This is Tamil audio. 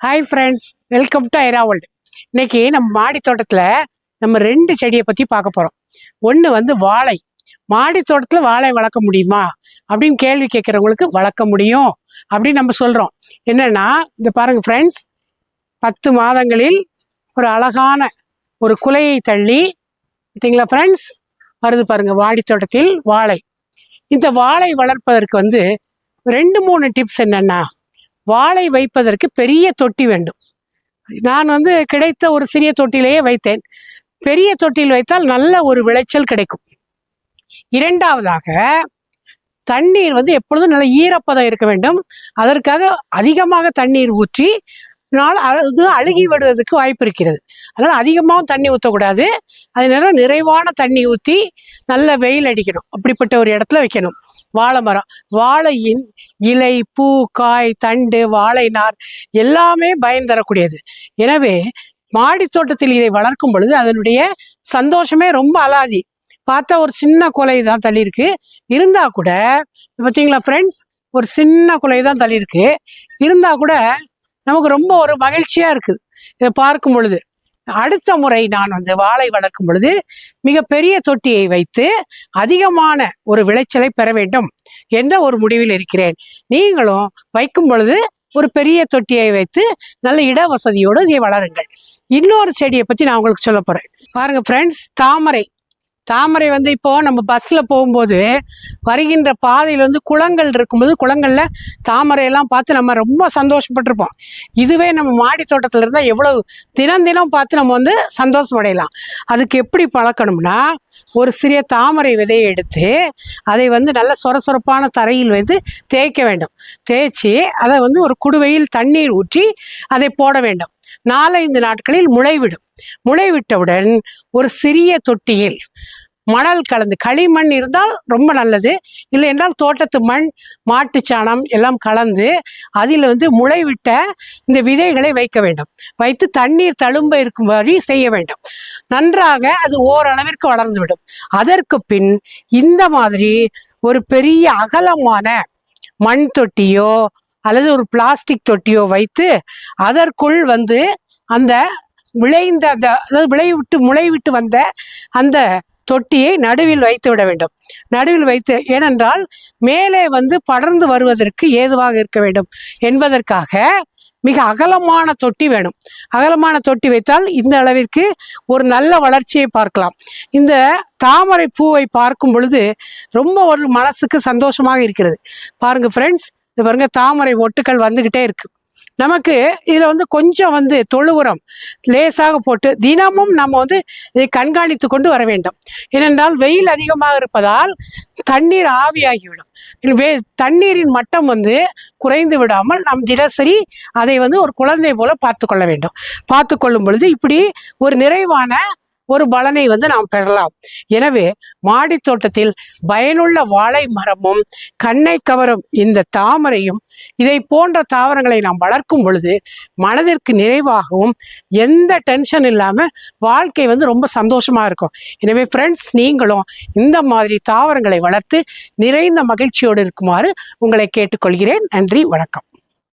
Hi friends welcome to Aira world இன்னைக்கு நம்ம மாடி தோட்டத்தில் நம்ம ரெண்டு செடியை பற்றி பார்க்க போகிறோம் ஒன்று வந்து வாழை. மாடி தோட்டத்தில் வாழை வளர்க்க முடியுமா? அப்படின்னு கேள்வி கேட்குறவங்களுக்கு வளர்க்க முடியும் அப்படின்னு நம்ம சொல்கிறோம் என்னென்னா இந்த பாருங்கள் ஃப்ரெண்ட்ஸ் பத்து மாதங்களில் ஒரு அழகான ஒரு குலையை தள்ளி பார்த்தீங்களா ஃப்ரெண்ட்ஸ் வருது பாருங்கள் வாடி தோட்டத்தில் வாழை. இந்த வாழை வளர்ப்பதற்கு வந்து ரெண்டு மூணு டிப்ஸ் என்னென்னா வாழை வைப்பதற்கு பெரிய தொட்டி வேண்டும். நான் வந்து கிடைத்த ஒரு சிறிய தொட்டிலேயே வைத்தேன். பெரிய தொட்டியில் வைத்தால் நல்ல ஒரு விளைச்சல் கிடைக்கும். இரண்டாவதாக தண்ணீர் வந்து எப்பொழுதும் நல்ல ஈரப்பதம் இருக்க வேண்டும். அதற்காக அதிகமாக தண்ணீர் ஊற்றி நாள் அது அழுகி விடுறதுக்கு வாய்ப்பு இருக்கிறது. அதனால் அதிகமாகவும் தண்ணி ஊற்றக்கூடாது. அது நேரம் நிறைவான தண்ணி ஊற்றி நல்ல வெயில் அடிக்கணும். அப்படிப்பட்ட ஒரு இடத்துல வைக்கணும். வாழை மரம் வாழையின் இலை பூ காய் தண்டு வாழை நார் எல்லாமே பயன் தரக்கூடியது. எனவே மாடி தோட்டத்தில் இதை வளர்க்கும் பொழுது அதனுடைய சந்தோஷமே ரொம்ப அலாதி. பார்த்தா ஒரு சின்ன குலை தான் தள்ளி இருக்கு இருந்தா கூட பார்த்தீங்களா ஃப்ரெண்ட்ஸ் ஒரு சின்ன குலை தான் தள்ளி இருக்கு இருந்தா கூட நமக்கு ரொம்ப ஒரு மகிழ்ச்சியா இருக்குது. இதை பார்க்கும் பொழுது. அடுத்த முறை நான் வந்து வாழை வளர்க்கும் பொழுது மிக பெரிய தொட்டியை வைத்து அதிகமான ஒரு விளைச்சலை பெற வேண்டும் என்ற ஒரு முடிவில் இருக்கிறேன். நீங்களும் வைக்கும் பொழுது ஒரு பெரிய தொட்டியை வைத்து நல்ல இட வசதியோடு இதை வளருங்கள். இன்னொரு செடியை பற்றி நான் உங்களுக்கு சொல்ல போறேன். பாருங்க ஃப்ரெண்ட்ஸ் தாமரை. தாமரை வந்து இப்போ நம்ம பஸ்ல போகும்போது வருகின்ற பாதையில் வந்து குளங்கள் இருக்கும்போது குளங்கள்ல தாமரையெல்லாம் பார்த்து நம்ம ரொம்ப சந்தோஷப்பட்டிருப்போம். இதுவே நம்ம மாடி தோட்டத்தில் இருந்தால் எவ்வளவு தினம் தினம் பார்த்து நம்ம வந்து சந்தோஷம் அடையலாம். அதுக்கு எப்படி பழக்கணும்னா ஒரு சிறிய தாமரை விதையை எடுத்து அதை வந்து நல்ல சொரசொரப்பான தரையில் வந்து தேய்க்க வேண்டும். தேய்ச்சி அதை வந்து ஒரு குடுவையில் தண்ணீர் ஊற்றி அதை போட வேண்டும். நாலைந்து நாட்களில் முளைவிடும். முளைவிட்டவுடன் ஒரு சிறிய தொட்டியில் மணல் கலந்து களிமண் இருந்தால் ரொம்ப நல்லது. இல்லை என்றால் தோட்டத்து மண் மாட்டுச்சாணம் எல்லாம் கலந்து அதில் வந்து முளைவிட்ட இந்த விதைகளை வைக்க வேண்டும். வைத்து தண்ணீர் தழும்ப இருக்கும்படி செய்ய வேண்டும். நன்றாக அது ஓரளவிற்கு வளர்ந்துவிடும். அதற்கு பின் இந்த மாதிரி ஒரு பெரிய அகலமான மண் தொட்டியோ அல்லது ஒரு பிளாஸ்டிக் தொட்டியோ வைத்து அதற்குள் வந்து அந்த விளைந்த அந்த அதாவது விளைவிட்டு முளைவிட்டு வந்த அந்த தொட்டியை நடுவில் வைத்து விட வேண்டும். நடுவில் வைத்து ஏனென்றால் மேலே வந்து படர்ந்து வருவதற்கு ஏதுவாக இருக்க வேண்டும் என்பதற்காக மிக அகலமான தொட்டி வேணும். அகலமான தொட்டி வைத்தால் இந்த அளவிற்கு ஒரு நல்ல வளர்ச்சியை பார்க்கலாம். இந்த தாமரை பூவை பார்க்கும் பொழுது ரொம்ப ஒரு மனசுக்கு சந்தோஷமாக இருக்கிறது. பாருங்க ஃப்ரெண்ட்ஸ் இது பாருங்க தாமரை ஒட்டுக்கள் வந்துக்கிட்டே இருக்குது நமக்கு இதில் வந்து கொஞ்சம் வந்து தொழு உரம் லேசாக போட்டு தினமும் நம்ம வந்து இதை கண்காணித்து கொண்டு வர வேண்டும். ஏனென்றால் வெயில் அதிகமாக இருப்பதால் தண்ணீர் ஆவியாகிவிடும். வே தண்ணீரின் மட்டம் வந்து குறைந்து விடாமல் நாம் தினசரி அதை வந்து ஒரு குழந்தை போல பார்த்து கொள்ள வேண்டும். பார்த்து கொள்ளும் பொழுது இப்படி ஒரு நிறைவான ஒரு பலனை வந்து நாம் பெறலாம். எனவே மாடி தோட்டத்தில் பயனுள்ள வாழை மரமும் கண்ணை கவரும் இந்த தாமரையும் இதை போன்ற தாவரங்களை நாம் வளர்க்கும் பொழுது மனதிற்கு நிறைவாகவும் எந்த டென்ஷன் இல்லாமல் வாழ்க்கை வந்து ரொம்ப சந்தோஷமாக இருக்கும். எனவே ஃப்ரெண்ட்ஸ் நீங்களும் இந்த மாதிரி தாவரங்களை வளர்த்து நிறைந்த மகிழ்ச்சியோடு இருக்குமாறு உங்களை கேட்டுக்கொள்கிறேன். நன்றி வணக்கம்.